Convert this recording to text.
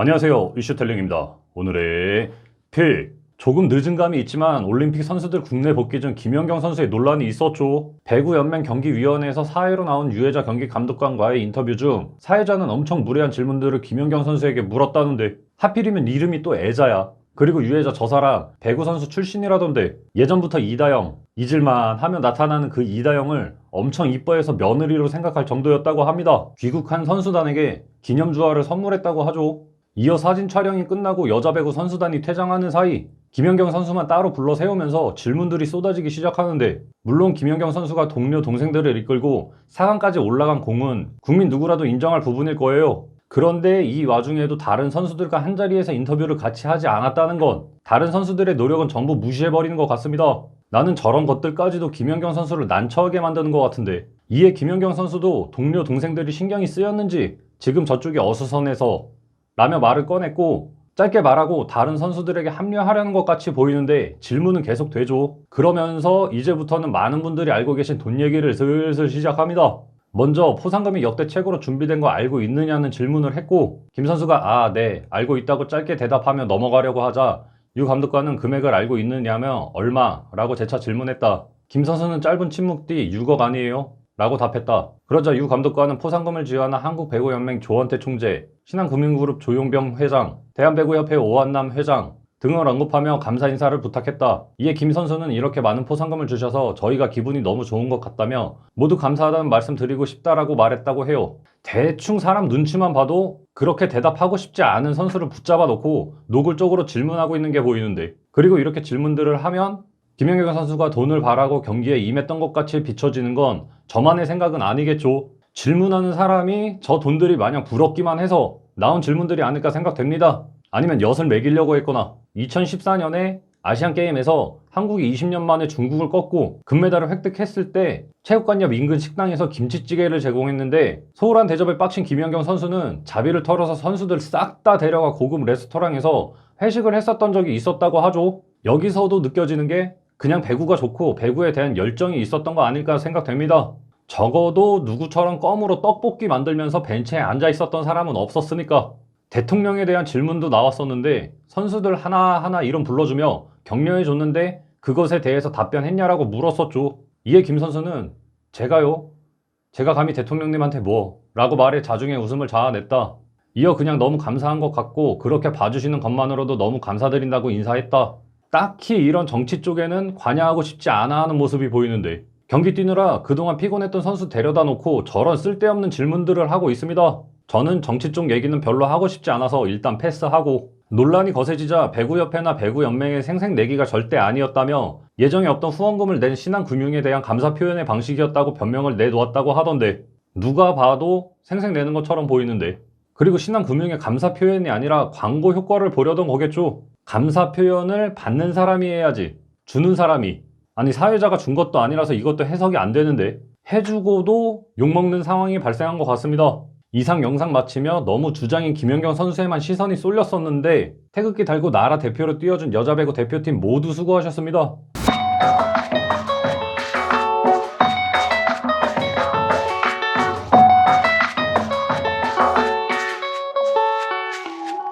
안녕하세요. 이슈텔링입니다. 오늘의 픽. 조금 늦은 감이 있지만 올림픽 선수들 국내 복귀 전 김연경 선수의 논란이 있었죠. 배구 연맹 경기위원회에서 사회로 나온 유해자 경기 감독관과의 인터뷰 중 사회자는 엄청 무례한 질문들을 김연경 선수에게 물었다는데 하필이면 이름이 또 애자야. 그리고 유해자 저 사람 배구 선수 출신이라던데 예전부터 이다영 잊을만 하면 나타나는 그 이다영을 엄청 이뻐해서 며느리로 생각할 정도였다고 합니다. 귀국한 선수단에게 기념주화를 선물했다고 하죠. 이어 사진 촬영이 끝나고 여자 배구 선수단이 퇴장하는 사이 김연경 선수만 따로 불러 세우면서 질문들이 쏟아지기 시작하는데 물론 김연경 선수가 동료 동생들을 이끌고 4강까지 올라간 공은 국민 누구라도 인정할 부분일 거예요. 그런데 이 와중에도 다른 선수들과 한자리에서 인터뷰를 같이 하지 않았다는 건 다른 선수들의 노력은 전부 무시해버리는 것 같습니다. 나는 저런 것들까지도 김연경 선수를 난처하게 만드는 것 같은데 이에 김연경 선수도 동료 동생들이 신경이 쓰였는지 지금 저쪽이 어수선해서 라며 말을 꺼냈고 짧게 말하고 다른 선수들에게 합류하려는 것 같이 보이는데 질문은 계속 되죠. 그러면서 이제부터는 많은 분들이 알고 계신 돈 얘기를 슬슬 시작합니다. 먼저 포상금이 역대 최고로 준비된 거 알고 있느냐는 질문을 했고 김 선수가 아, 네, 알고 있다고 짧게 대답하며 넘어가려고 하자 유 감독관은 금액을 알고 있느냐며 얼마라고 재차 질문했다. 김 선수는 짧은 침묵 뒤 6억 아니에요? 라고 답했다. 그러자 유 감독관은 포상금을 지원한 한국배구연맹 조원태 총재, 신한금융그룹 조용병 회장, 대한배구협회 오한남 회장 등을 언급하며 감사 인사를 부탁했다. 이에 김 선수는 이렇게 많은 포상금을 주셔서 저희가 기분이 너무 좋은 것 같다며 모두 감사하다는 말씀 드리고 싶다라고 말했다고 해요. 대충 사람 눈치만 봐도 그렇게 대답하고 싶지 않은 선수를 붙잡아 놓고 노골적으로 질문하고 있는 게 보이는데 그리고 이렇게 질문들을 하면 김연경 선수가 돈을 바라고 경기에 임했던 것 같이 비춰지는 건 저만의 생각은 아니겠죠. 질문하는 사람이 저 돈들이 마냥 부럽기만 해서 나온 질문들이 아닐까 생각됩니다. 아니면 엿을 매기려고 했거나 2014년에 아시안게임에서 한국이 20년 만에 중국을 꺾고 금메달을 획득했을 때 체육관 옆 인근 식당에서 김치찌개를 제공했는데 소홀한 대접에 빡친 김연경 선수는 자비를 털어서 선수들 싹 다 데려가 고급 레스토랑에서 회식을 했었던 적이 있었다고 하죠. 여기서도 느껴지는 게 그냥 배구가 좋고 배구에 대한 열정이 있었던 거 아닐까 생각됩니다. 적어도 누구처럼 껌으로 떡볶이 만들면서 벤치에 앉아 있었던 사람은 없었으니까 대통령에 대한 질문도 나왔었는데 선수들 하나하나 이름 불러주며 격려해 줬는데 그것에 대해서 답변했냐라고 물었었죠. 이에 김 선수는 제가요? 제가 감히 대통령님한테 뭐? 라고 말해 자중의 웃음을 자아냈다. 이어 그냥 너무 감사한 것 같고 그렇게 봐주시는 것만으로도 너무 감사드린다고 인사했다. 딱히 이런 정치 쪽에는 관여하고 싶지 않아 하는 모습이 보이는데 경기 뛰느라 그동안 피곤했던 선수 데려다 놓고 저런 쓸데없는 질문들을 하고 있습니다. 저는 정치 쪽 얘기는 별로 하고 싶지 않아서 일단 패스하고 논란이 거세지자 배구협회나 배구연맹의 생색내기가 절대 아니었다며 예정에 없던 후원금을 낸 신한금융에 대한 감사 표현의 방식이었다고 변명을 내놓았다고 하던데 누가 봐도 생색내는 것처럼 보이는데 그리고 신한금융의 감사 표현이 아니라 광고 효과를 보려던 거겠죠. 감사 표현을 받는 사람이 해야지 주는 사람이 아니 사회자가 준 것도 아니라서 이것도 해석이 안 되는데 해주고도 욕먹는 상황이 발생한 것 같습니다. 이상 영상 마치며 너무 주장인 김연경 선수에만 시선이 쏠렸었는데 태극기 달고 나라 대표로 뛰어준 여자 배구 대표팀 모두 수고하셨습니다.